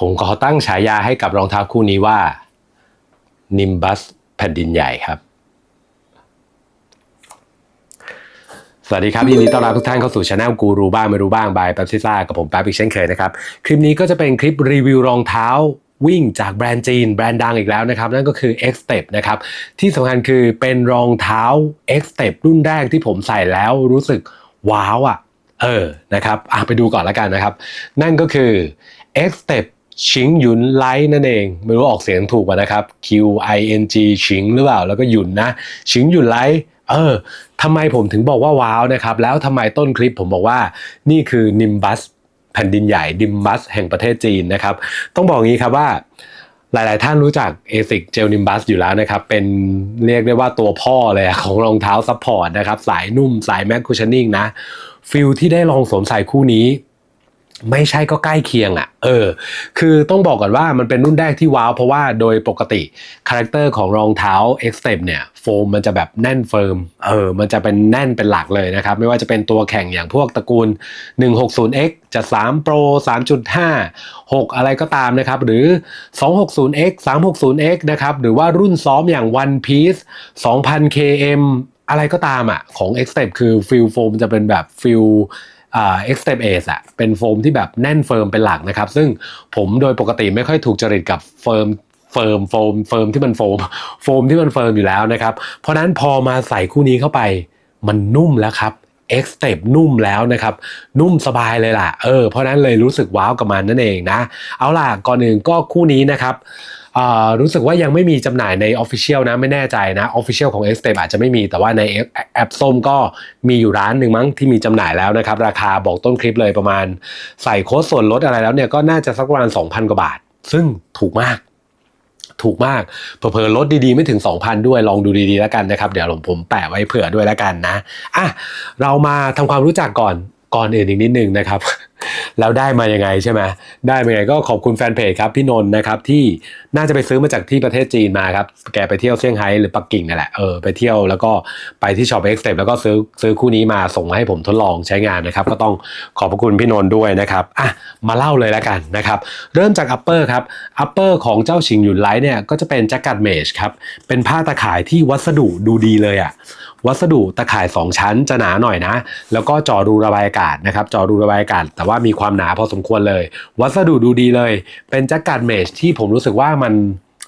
ผมขอตั้งฉายาให้กับรองเท้าคู่นี้ว่า Nimbus แผ่นดินใหญ่ครับ สวัสดีครับ ยินดีต้อนรับทุกท่านเข้าสู่ช anel กูรู้บ้างไม่รู้บ้างบายแป๊บซิซ่ากับผมแป๊บอีกเช่นเคยนะครับ คลิปนี้ก็จะเป็นคลิปรีวิวรองเท้าวิ่งจากแบรนด์จีนแบรนด์ดังอีกแล้วนะครับ นั่นก็คือ X Step นะครับ ที่สำคัญคือเป็นรองเท้า X Step รุ่นแรกที่ผมใส่แล้วรู้สึกว้าวอะ เออนะครับอะไปดูก่อนแล้วกันนะครับ นั่นก็คือ X Step ชิงหยุนไลท์นั่นเอง ไม่รู้ออกเสียงถูกป่ะนะครับ Q I N G ชิงหรือเปล่า แล้วก็หยุนนะ ชิงหยุนไลท์เออทำไมผมถึงบอกว่าว้าวนะครับ แล้วทำไมต้นคลิปผมบอกว่านี่คือ Nimbus แผ่นดินใหญ่ Nimbus แห่งประเทศจีนนะครับ ต้องบอกงี้ครับว่าหลาย ๆ ท่านรู้จัก ASIC Gel Nimbus อยู่แล้วนะครับ เป็นเรียกได้ว่าตัวพ่อเลยของรองเท้าซัพพอร์ตนะครับ สายนุ่มสายแมคคูชนิ่งนะฟิลที่ได้ลองสวมใส่คู่นี้ ไม่ใช่ก็ใกล้เคียงอะ่ะ เออ คือต้องบอกก่อนว่ามันเป็นรุ่นแรกที่ว้าวเพราะว่าโดยปกติคาแรคเตอร์ของรองเท้า X Step เนี่ยโฟมมันจะแบบแน่นเฟิร์ม เออ มันจะเป็นแน่นเป็นหลักเลยนะครับ ไม่ว่าจะเป็นตัวแข่งอย่างพวกตระกูล 160X จะ 3 Pro 3.5 6 อะไรก็ตามนะครับ หรือ 260X 360X นะครับ หรือว่ารุ่นซ้อมอย่าง One Piece 2000 km อะไรก็ตามอะของ X Step คือฟิลโฟมจะเป็นแบบฟิล เอ่า X Step Ace อะเป็นโฟมที่แบบแน่นเฟิร์มเป็นหลักนะครับ ซึ่งผมโดยปกติไม่ค่อยถูกจริตกับเฟิร์มเฟิร์มโฟมเฟิร์มที่มันโฟมโฟมที่มันเฟิร์มอยู่แล้วนะครับ เพราะนั้นพอมาใส่คู่นี้เข้าไปมันนุ่มแล้วครับ X Step นุ่มแล้วนะครับ นุ่มสบายเลยล่ะ เออ เพราะนั้นเลยรู้สึกว้าวกับมันนั่นเองนะ เอาล่ะ ก่อนอื่นก็คู่นี้นะครับ รู้สึกว่ายังไม่มีจำหน่ายใน Official นะไม่แน่ใจนะ Official ของ X Step อาจจะไม่มีแต่ว่าในแอปส้มก็มีอยู่ร้านหนึ่งมั้งที่มีจำหน่ายแล้วนะครับ ราคาบอกต้นคลิปเลยประมาณใส่โค้ดส่วนลดอะไรแล้วเนี่ยก็น่าจะสักประมาณ 2,000 กว่าบาท ซึ่งถูกมากถูกมากเผลอๆลดดีๆไม่ถึง 2,000 ด้วยลองดูดีๆแล้วกันนะครับ เดี๋ยวผมแปะไว้เผื่อด้วยแล้วกันนะอะเรามาทำความรู้จักก่อนก่อนอื่นอีกนิดนึงนะครับ แล้วได้มายังไงใช่ไหมได้มายังไงก็ขอบคุณแฟนเพจครับพี่นนท์นะครับที่น่าจะไปซื้อมาจากที่ประเทศจีนมาครับแกไปเที่ยวเซี่ยงไฮ้หรือปักกิ่งนั่นแหละเออไปเที่ยวแล้วก็ไปที่ช็อปเอ็กซ์เแล้วก็ซื้อซื้อคู่นี้มาส่งมาให้ผมทดลองใช้งานนะครับ ก็ต้องขอบพระคุณพี่นนท์ด้วยนะครับอะมาเล่าเลยแล้วกันนะครับ เริ่มจากอัปเปอร์ครับอัปเปอร์ของเจ้าชิงหยุนไลท์เนี่ยก็จะเป็นแจ็คกัดเมชครับเป็นผ้าตะข่ายที่วัสดุดูดีเลยอะ วัสดุตะข่าย 2 ชั้นจะหนาหน่อยนะ แล้วก็จอรูระบายอากาศนะครับจอรูระบายอากาศ แต่ว่ามีความหนาพอสมควรเลย วัสดุดูดีเลย เป็นแจ็คการเมชที่ผมรู้สึกว่ามัน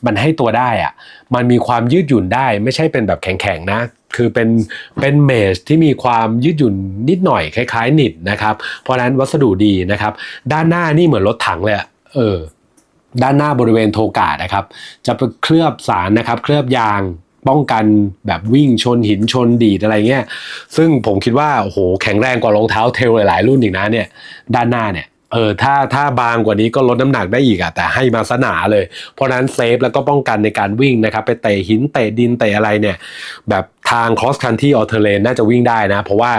มันให้ตัวได้อะมันมีความยืดหยุ่นได้ ไม่ใช่เป็นแบบแข็งๆนะ คือเป็นเป็นเมชที่มีความยืดหยุ่นนิดหน่อยคล้ายๆนิดนะครับ เพราะฉะนั้นวัสดุดีนะครับ ด้านหน้านี่เหมือนรถถังเลยเออ ด้านหน้าบริเวณโทกานะครับ จะเคลือบสารนะครับ เคลือบยาง ป้องกันแบบวิ่งชนหินชนดีดอะไรเงี้ย ซึ่งผมคิดว่าโอ้โหแข็งแรงกว่ารองเท้าเทลหลายๆรุ่นอีกนะเนี่ย ด้านหน้าเนี่ยเออถ้าถ้าบางกว่านี้ก็ลดน้ำหนักได้อีกอะแต่ให้มาสนาเลย เพราะนั้นเซฟแล้วก็ป้องกันในการวิ่งนะครับไปเตะหินเตะดินเตะอะไรเนี่ย แบบทาง cross country a l terrain น่าจะวิ่งได้นะ เพราะว่า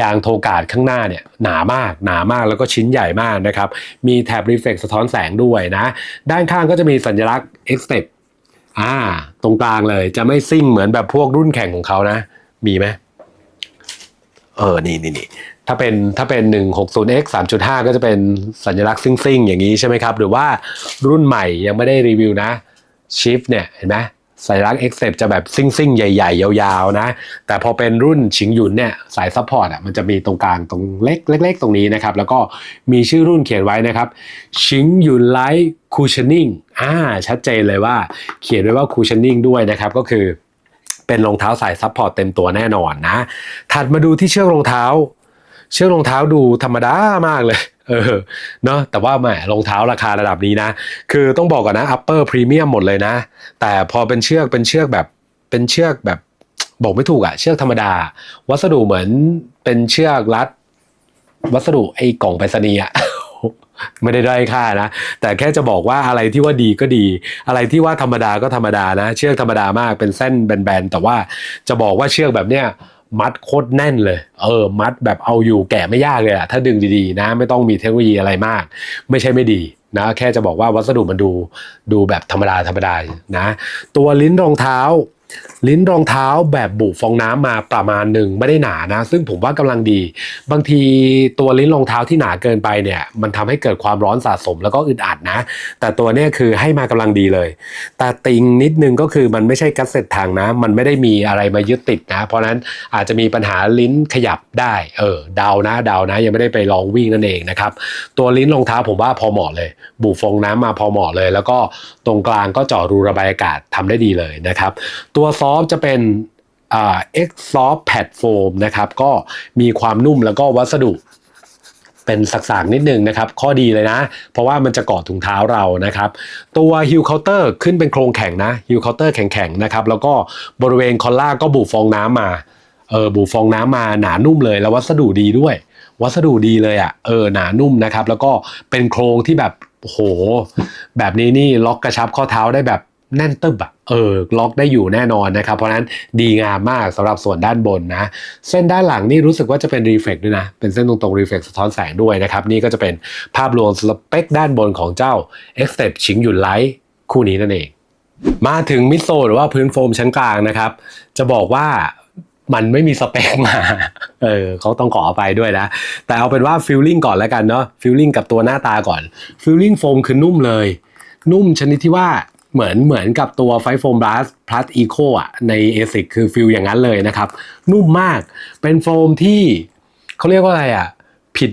ยางโทกาดข้างหน้าเนี่ยหนามากหนามากแล้วก็ชิ้นใหญ่มากนะครับ มีแถบ reflect สะท้อนแสงด้วยนะ ด้านข้างก็จะมีสัญลักษณ์ X step อ่า ตรงกลางเลย จะไม่ซิ่งเหมือนแบบพวกรุ่นแข่งของเขานะ มีไหมเออ นี่นี่นี่ถ้าเป็นถ้าเป็น 160x 3.5 ก็จะเป็นสัญลักษณ์ซิ่งซิ่งอย่างนี้ใช่ไหมครับ หรือว่ารุ่นใหม่ยังไม่ได้รีวิวนะชิฟเนี่ย เห็นไหม สัญลักษณ์ X-Step จะแบบซิ่งซิ่งใหญ่ ๆ ยาวๆ นะ แต่พอเป็นรุ่นชิงหยุนเนี่ยสายซัพพอร์ตอะมันจะมีตรงกลางตรงเล็กเล็กๆ ตรงนี้นะครับ แล้วก็มีชื่อรุ่นเขียนไว้นะครับชิงหยุนไลท์คูชนิ่งอ่าชัดเจนเลยว่าเขียนไว้ว่าคูชนิ่งด้วยนะครับ ก็คือเป็นรองเท้าสายซัพพอร์ตเต็มตัวแน่นอนนะ ถัดมาดูที่เชือกรองเท้า เชือกรองเท้าดูธรรมดามากเลยเออเนาะแต่ว่าแหมรองเท้าราคาระดับนี้นะ คือต้องบอกก่อนนะ upper premium หมดเลยนะ แต่พอเป็นเชือกเป็นเชือกแบบเป็นเชือกแบบบอกไม่ถูกอะเชือกธรรมดา วัสดุเหมือนเป็นเชือกรัด วัสดุไอ้กล่องไปรษณีย์อะไม่ได้ด้อยค่านะ แต่แค่จะบอกว่าอะไรที่ว่าดีก็ดี อะไรที่ว่าธรรมดาก็ธรรมดานะ เชือกธรรมดามากเป็นเส้นแบนๆแต่ว่าจะบอกว่าเชือกแบบเนี้ย มัดโคตรแน่นเลย เออ มัดแบบเอาอยู่แกะไม่ยากเลยอะถ้าดึงดีๆ นะ ไม่ต้องมีเทคโนโลยีอะไรมาก ไม่ใช่ไม่ดีนะ แค่จะบอกว่าวัสดุมันดูดูแบบธรรมดาธรรมดานะ ตัวลิ้นรองเท้า ลิ้นรองเท้าแบบบุฟองน้ำมาประมาณหนึ่งไม่ได้หนานะ ซึ่งผมว่ากำลังดี บางทีตัวลิ้นรองเท้าที่หนาเกินไปเนี่ย มันทำให้เกิดความร้อนสะสมแล้วก็อึดอัดนะ แต่ตัวเนี้ยคือให้มากำลังดีเลย แต่ติงนิดนึงก็คือมันไม่ใช่กัสเซ็ตทางนะ มันไม่ได้มีอะไรมายึดติดนะ เพราะนั้นอาจจะมีปัญหาลิ้นขยับได้ เออเดานะเดานะ ยังไม่ได้ไปลองวิ่งนั่นเองนะครับตัวลิ้นรองเท้าผมว่าพอเหมาะเลย บุฟองน้ำมาพอเหมาะเลย แล้วก็ตรงกลางก็เจาะรูระบายอากาศทำได้ดีเลยนะครับตัวซอฟจะเป็นอ่า X Soft Pad Foam นะครับก็มีความนุ่มแล้วก็วัสดุเป็นสักๆนิดนึงนะครับ ข้อดีเลยนะ เพราะว่ามันจะเกาะถุงเท้าเรานะครับ ตัวฮิลเคาน์เตอร์ขึ้นเป็นโครงแข็งนะฮิลเคาน์เตอร์แข็งๆนะครับ แล้วก็บริเวณคอลล่าก็บุฟองน้ำมาเออบุฟองน้ำมาหนานุ่มเลย แล้ววัสดุดีด้วย วัสดุดีเลยอะ่ะเออหนานุ่มนะครับ แล้วก็เป็นโครงที่แบบโห แบบนี้นี่ล็อกกระชับข้อเท้าได้แบบ แน่นตึบอะเออล็อกได้อยู่แน่นอนนะครับ เพราะฉะนั้นดีงามมากสำหรับส่วนด้านบนนะ เส้นด้านหลังนี่รู้สึกว่าจะเป็นรีเฟกด้วยนะ เป็นเส้นตรงๆรีเฟกสะท้อนแสงด้วยนะครับ นี่ก็จะเป็นภาพรวมสเปคด้านบนของเจ้า x t e p ชิงหยุนไลท์คู่นี้นั่นเอง มาถึงมิดโซลหรือว่าพื้นโฟมชั้นกลางนะครับ จะบอกว่ามันไม่มีสเปคมา เออเขาต้องขอไปด้วยนะ แต่เอาเป็นว่าฟิลลิ่งก่อนแล้วกันเนาะฟิลลิ่งกับตัวหน้าตาก่อนฟิลลิ่งโฟมคือนุ่มเลย นุ่มชนิดที่ว่า เหมือนเหมือนกับตัวไฟโฟมบลัสพลัสอีโคอะใน ASIC คือฟิลอย่างนั้นเลยนะครับ นุ่มมากเป็นโฟมที่เขาเรียกว่าอะไรอะ ผิด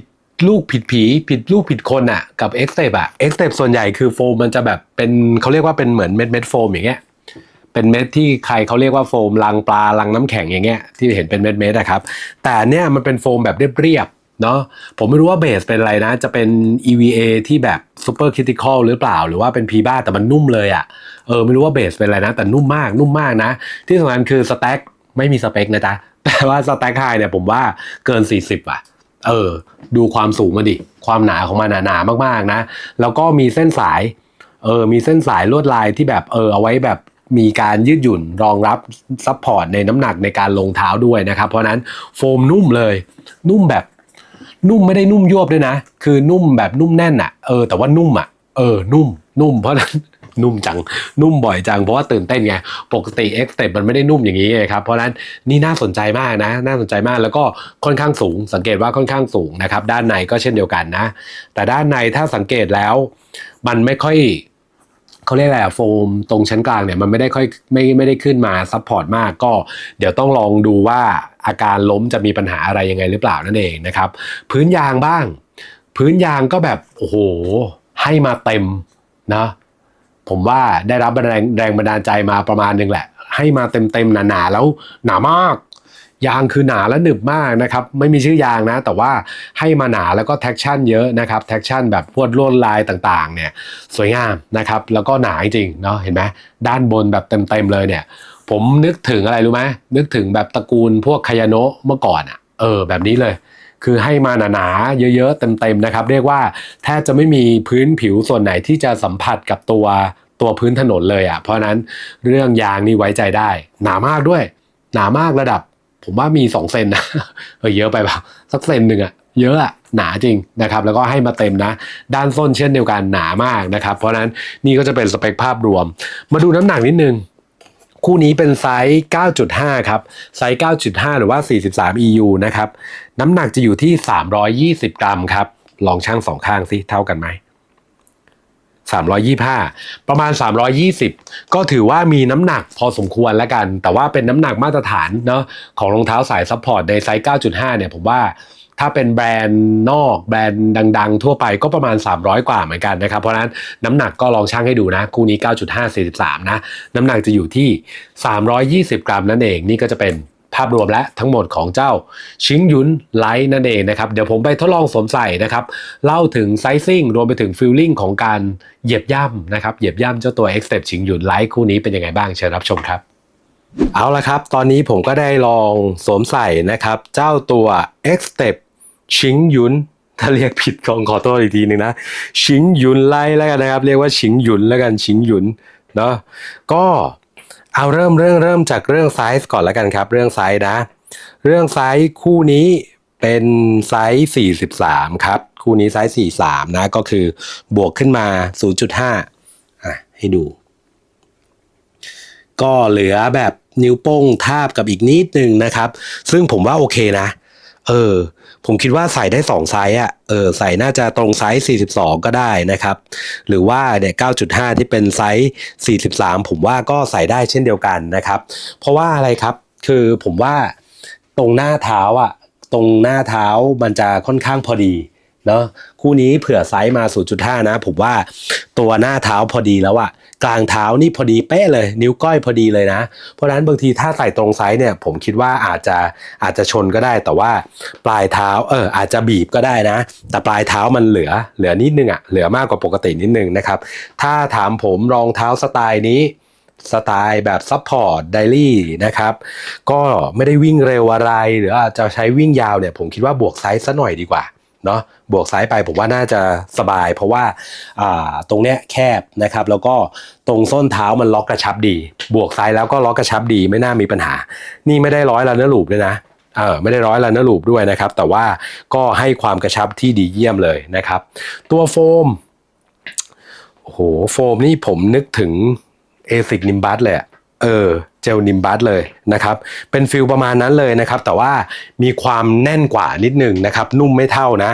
ลูกผิดผี ผิดลูกผิดคนอะ กับ X Step อะ X Step ส่วนใหญ่คือโฟมมันจะแบบเป็นเขาเรียกว่าเป็นเหมือนเม็ดเม็ดโฟมอย่างเงี้ยเป็นเม็ดที่ใครเขาเรียกว่าโฟมลังปลาลังน้ำแข็งอย่างเงี้ยที่เห็นเป็นเม็ดเม็ดนะครับ แต่เนี่ยมันเป็นโฟมแบบเรียบ เนาะผมไม่รู้ว่าเบสเป็นอะไรนะ จะเป็น EVA ที่แบบ super critical หรือเปล่า หรือว่าเป็น P บ้าแต่มันนุ่มเลยอะ่ะเออไม่รู้ว่าเบสเป็นอะไรนะ แต่นุ่มมากนุ่มมากนะ ที่สำคัญคือสแต็กไม่มีสเปคนะจ๊ะ แต่ว่าสแต็กไฮเนี่ยผมว่าเกิน 40 อะ เออ ดูความสูงมาดิ ความหนาของมันหนามากๆนะ แล้วก็มีเส้นสายเออมีเส้นสายลวดลายที่แบบเออเอาไว้แบบมีการยืดหยุ่นรองรับซัพพอร์ตในน้ำหนักในการลงเท้าด้วยนะครับ เพราะนั้นโฟมนุ่มเลย นุ่มแบบ นุ่มไม่ได้นุ่มยวบด้วยนะ คือนุ่มแบบนุ่มแน่นอะเออแต่ว่านุ่มอะเออนุ่ม นุ่มเพราะนั้นนุ่มจัง นุ่มบ่อยจัง เพราะว่าตื่นเต้นไง ปกติเอ็กเตมันไม่ได้นุ่มอย่างนี้ไงครับ เพราะนั้นนี่น่าสนใจมากนะ น่าสนใจมากแล้วก็ค่อนข้างสูง สังเกตว่าค่อนข้างสูงนะครับ ด้านในก็เช่นเดียวกันนะ แต่ด้านในถ้าสังเกตแล้ว มันไม่ค่อย เขาเรียกอะไรอะโฟมตรงชั้นกลางเนี่ยมันไม่ได้ค่อยไม่ไม่ได้ขึ้นมาซัพพอร์ตมากก็ เดี๋ยวต้องลองดูว่าอาการล้มจะมีปัญหาอะไรยังไงหรือเปล่านั่นเองนะครับ พื้นยางบ้าง พื้นยางก็แบบโอ้โหให้มาเต็มนะผมว่าได้รับแรงแรงบันดาลใจมาประมาณหนึงแหละ ให้มาเต็มเต็มๆหนาๆแล้วหนามาก ยางคือหนาและหนึบมากนะครับ ไม่มีชื่อยางนะ แต่ว่าให้มาหนาแล้วก็แท็กชั่นเยอะนะครับแท็กชั่นแบบพวดลวดลายต่างๆ เนี่ยสวยงามนะครับ แล้วก็หนาจริงเนาะเห็นไหมด้านบนแบบเต็มๆเลยเนี่ย ผมนึกถึงอะไรรู้ไหมนึกถึงแบบตระกูลพวกคายาโนะเมื่อก่อนอะ่ะ เออ แบบนี้เลย คือให้มาหนาๆเยอะๆเต็มๆนะครับ เรียกว่าแทบจะไม่มีพื้นผิวส่วนไหนที่จะสัมผัสกับตัวตัวพื้นถนนเลยอะ่ะเพราะนั้นเรื่องยางนี่ไว้ใจได้ หนามากด้วย หนามากระดับ ผมว่ามี2เซนนะเออเยอะไปเปล่าสักเซนหนึ่งอะเยอะอะหนาจริงนะครับ แล้วก็ให้มาเต็มนะ ด้านส้นเช่นเดียวกันหนามากนะครับ เพราะนั้นนี่ก็จะเป็นสเปคภาพรวม มาดูน้ำหนักนิดนึงคู่นี้เป็นไซส์ 9.5 ครับ ไซส์ 9.5 หรือว่า 43 EU นะครับ น้ำหนักจะอยู่ที่ 320 กรัมครับ ลองชั่งสองข้างสิเท่ากันไหม 325 ประมาณ 320 ก็ถือว่ามีน้ำหนักพอสมควรแล้วกัน แต่ว่าเป็นน้ำหนักมาตรฐานเนาะของรองเท้าสายซัพพอร์ตในไซส์ 9.5 เนี่ยผมว่าถ้าเป็นแบรนด์นอกแบรนด์ดัง ๆ ทั่วไปก็ประมาณ 300 กว่าเหมือนกันนะครับ เพราะนั้นน้ำหนักก็ลองชั่งให้ดูนะ คู่นี้ 9.5 43 นะ น้ำหนักจะอยู่ที่ 320 กรัมนั่นเองนี่ก็จะเป็น ภาพรวมและทั้งหมดของเจ้าชิงยุนไลท์นั่นเองนะครับ เดี๋ยวผมไปทดลองสวมใส่นะครับ เล่าถึงไซซิ่งรวมไปถึงฟิลลิ่งของการเหยียบย่ำนะครับ เหยียบย่ำเจ้าตัว X Step ชิงยุนไลท์คู่นี้เป็นยังไงบ้างเชิญรับชมครับ เอาละครับ ตอนนี้ผมก็ได้ลองสวมใส่นะครับ เจ้าตัว X Step ชิงยุนถ้าเรียกผิดก็ขอโทษอีกทีหนึงนะ ชิงยุนไล่แล้วกันนะครับ เรียกว่าชิงยุนแล้วกันชิงยุนเนาะก็ เอาเริ่มเรื่องเริ่มจากเรื่องไซส์ก่อนแล้วกันครับ เรื่องไซส์นะ เรื่องไซส์คู่นี้เป็นไซส์43 ครับ คู่นี้ไซส์43 นะ ก็คือบวกขึ้นมา 0.5 อะ ให้ดู ก็เหลือแบบนิ้วโป้งทาบกับอีกนิดนึงนะครับ ซึ่งผมว่าโอเคนะ เออ ผมคิดว่าใส่ได้2ไซส์อะเออใส่น่าจะตรงไซส์ 42 ก็ได้นะครับ หรือว่าเนี่ย 9.5 ที่เป็นไซส์ 43 ผมว่าก็ใส่ได้เช่นเดียวกันนะครับ เพราะว่าอะไรครับคือผมว่าตรงหน้าเท้าอะ ตรงหน้าเท้ามันจะค่อนข้างพอดี เนาะคู่นี้เผื่อไซส์มา 0.5 นะ ผมว่าตัวหน้าเท้าพอดีแล้วอะกลางเท้านี่พอดีเป๊ะเลย นิ้วก้อยพอดีเลยนะ เพราะฉะนั้นบางทีถ้าใส่ตรงไซส์เนี่ย ผมคิดว่าอาจจะอาจจะชนก็ได้ แต่ว่าปลายเท้าเอออาจจะบีบก็ได้นะ แต่ปลายเท้ามันเหลือเหลือนิดนึงอะเหลือมากกว่าปกตินิดนึงนะครับ ถ้าถามผมรองเท้าสไตล์นี้สไตล์แบบซัพพอร์ตไดรี่นะครับ ก็ไม่ได้วิ่งเร็วอะไร หรืออาจจะใช้วิ่งยาวเนี่ย ผมคิดว่าบวกไซส์ซะหน่อยดีกว่า เนาะบวกไซส์ไปผมว่าน่าจะสบาย เพราะว่าอ่าตรงเนี้ยแคบนะครับแล้วก็ตรงส้นเท้ามันล็อกกระชับดี บวกไซส์แล้วก็ล็อกกระชับดีไม่น่ามีปัญหา นี่ไม่ได้ร้อยละเนื้อลูปเลยนะเออไม่ได้ร้อยละเนื้อลูปด้วยนะครับ แต่ว่าก็ให้ความกระชับที่ดีเยี่ยมเลยนะครับ ตัวโฟมโอ้โหโฟมนี่ผมนึกถึงเอซิกนิมบัสเลยอะเออ เจลนิมบัสเลยนะครับเป็นฟิลประมาณนั้นเลยนะครับแต่ว่ามีความแน่นกว่านิดหนึ่งนะครับนุ่มไม่เท่านะ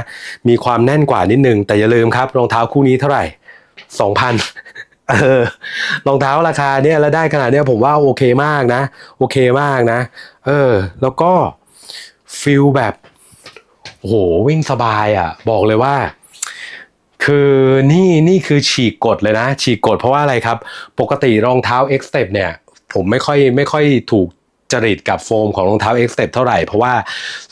มีความแน่นกว่านิดหนึ่งแต่อย่าลืมครับรองเท้าคู่นี้เท่าไหร่สองพันรองเท้าราคาเนี่ยแล้วได้ขนาดเนี้ยผมว่าโอเคมากนะ โอเคมากนะ เออ แล้วก็ฟิลแบบโอ้โหวิ่งสบายอะ บอกเลยว่า คือนี่นี่คือฉีกกฎเลยนะ ฉีกกฎเพราะว่าอะไรครับ ปกติรองเท้า X Step เนี่ย ผมไม่ค่อยไม่ค่อยถูกจริตกับโฟมของรองเท้า X Step เท่าไหร่ เพราะว่า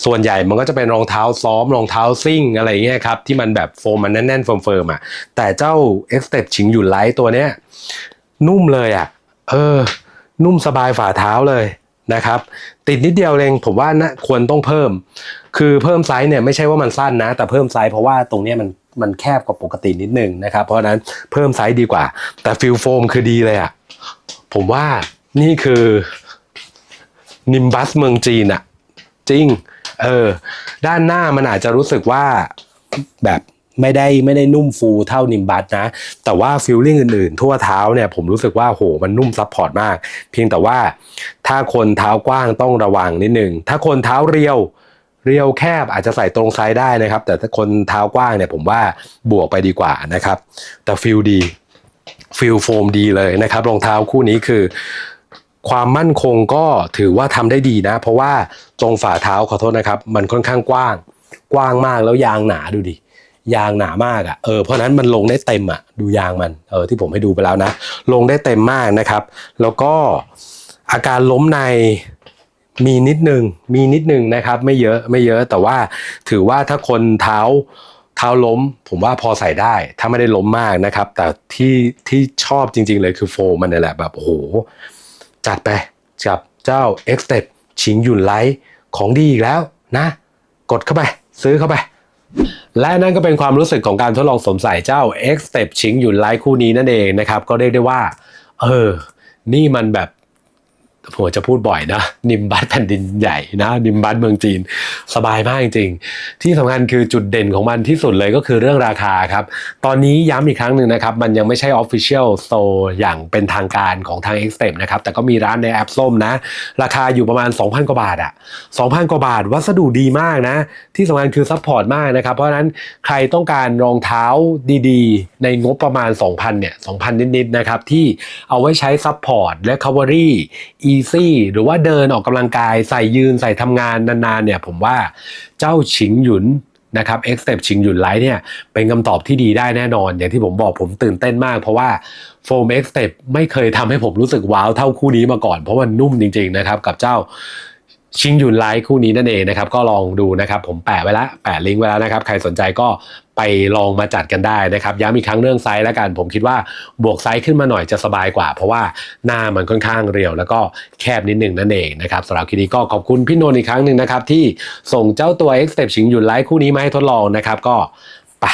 ส่วนใหญ่มันก็จะเป็นรองเท้าซ้อมรองเท้าซิ่งอะไรเงี้ยครับ ที่มันแบบโฟมมันแน่นๆเฟิร์มๆอะแต่เจ้า X Step ชิงหยุ่ไลท์ตัวเนี้ยนุ่มเลยอะ เออ นุ่มสบายฝ่าเท้าเลยนะครับ ติดนิดเดียวเองผมว่านะควรต้องเพิ่ม คือเพิ่มไซส์เนี่ยไม่ใช่ว่ามันสั้นนะ แต่เพิ่มไซส์เพราะว่าตรงเนี้ยมันมันแคบกว่าปกตินิดนึงนะครับ เพราะนั้นเพิ่มไซส์ดีกว่า แต่ฟิลโฟมคือดีเลยอะผมว่า นี่คือนิมบัสเมืองจีนอะจริง เออ ด้านหน้ามันอาจจะรู้สึกว่าแบบไม่ได้ไม่ได้นุ่มฟูเท่านิมบัสนะ แต่ว่าฟิลลิ่งอื่นๆ ทั่วเท้าเนี่ยผมรู้สึกว่าโหมันนุ่มซับพอร์ตมาก เพียงแต่ว่าถ้าคนเท้ากว้างต้องระวังนิดนึง ถ้าคนเท้าเรียว เรียวแคบอาจจะใส่ตรงไซส์ได้นะครับ แต่ถ้าคนเท้ากว้างเนี่ยผมว่าบวกไปดีกว่านะครับ แต่ฟิลดีฟิลโฟมดีเลยนะครับรองเท้าคู่นี้คือ ความมั่นคงก็ถือว่าทำได้ดีนะ เพราะว่าตรงฝ่าเท้าขอโทษนะครับ มันค่อนข้างกว้าง กว้างมากแล้วยางหนาดูดิยางหนามากอะ่ะเออเพราะนั้นมันลงได้เต็มอะ่ะดูยางมันเออที่ผมให้ดูไปแล้วนะ ลงได้เต็มมากนะครับ แล้วก็อาการล้มในมีนิดนึงมีนิดนึงนะครับ ไม่เยอะไม่เยอะแต่ว่าถือว่าถ้าคนเท้าเท้าล้ม ผมว่าพอใส่ได้ถ้าไม่ได้ล้มมากนะครับ แต่ที่ที่ชอบจริง ๆ เลยคือโฟมมันนี่แหละแบบโอ้โห จัดไปกับเจ้า X t e p ชิงหยุ่นไลท์ของดีอีกแล้วนะ กดเข้าไป ซื้อเข้าไป และนั่นก็เป็นความรู้สึกของการทดลองสวมใส่เจ้า X t e p ชิงหยุ่นไลท์คู่นี้นั่นเองนะครับ ก็เรียกได้ว่า เออ นี่มันแบบ ผมจะพูดบ่อยนะ นิมบัสแผ่นดินใหญ่นะนิมบัสเมืองจีน สบายมากจริงๆ ที่สำคัญคือจุดเด่นของมันที่สุดเลยก็คือเรื่องราคาครับ ตอนนี้ย้ำอีกครั้งหนึ่งนะครับ มันยังไม่ใช่ Official Store อย่างเป็นทางการของทาง X Step นะครับ แต่ก็มีร้านในแอปส้มนะ ราคาอยู่ประมาณ 2,000 กว่าบาทอะ2,000 กว่าบาท วัสดุดีมากนะ ที่สำคัญคือซัพพอร์ตมากนะครับ เพราะฉะนั้นใครต้องการรองเท้าดีๆ ในงบประมาณ 2,000เนี่ย2,000 นิดๆนะครับที่เอาไว้ใช้ซัพพอร์ตและ Recovery Easy หรือว่าเดินออกกำลังกายใส่ยืนใส่ทำงานนานๆเนี่ยผมว่าเจ้าฉิงหยุนนะครับ X Step ชิงหยุนไลท์เนี่ยเป็นคำตอบที่ดีได้แน่นอน อย่างที่ผมบอกผมตื่นเต้นมาก เพราะว่าโฟม X Step ไม่เคยทำให้ผมรู้สึกว้าวเท่าคู่นี้มาก่อน เพราะว่านุ่มจริง ๆ นะครับ กับเจ้าชิงหยุนไลท์คู่นี้นั่นเองนะครับ ก็ลองดูนะครับ ผมแปะไว้แล้วแปะลิงก์ไว้แล้วนะครับ ใครสนใจก็ ไปลองมาจัดกันได้นะครับย้ำอีกครั้งเรื่องไซส์แล้วกัน ผมคิดว่าบวกไซส์ขึ้นมาหน่อยจะสบายกว่า เพราะว่าหน้ามันค่อนข้างเรียว แล้วก็แคบนิดหนึ่งนั่นเองนะครับสำหรับคลิปนี้ก็ขอบคุณพี่นนท์อีกครั้งหนึ่งนะครับที่ส่งเจ้าตัว X Step ชิงหยุนไลท์คู่นี้มาให้ทดลองนะครับก็ไป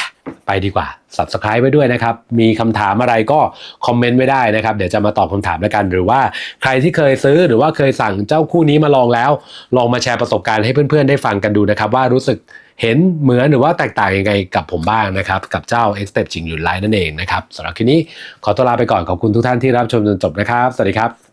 ไปดีกว่า subscribe ไว้ด้วยนะครับ มีคำถามอะไรก็คอมเมนต์ไว้ได้นะครับ เดี๋ยวจะมาตอบคำถามแล้วกัน หรือว่าใครที่เคยซื้อหรือว่าเคยสั่งเจ้าคู่นี้มาลองแล้ว ลองมาแชร์ประสบการณ์ให้เพื่อนๆได้ฟังกันดูนะครับ ว่ารู้สึก เห็นเหมือนหรือว่าแตกต่างยังไงกับผมบ้างนะครับ กับเจ้า X Step จิงหยุนไลน์นั่นเองนะครับสำหรับคลิปนี้ขอตัวลาไปก่อนขอบคุณทุกท่านที่รับชมจนจบนะครับ สวัสดีครับ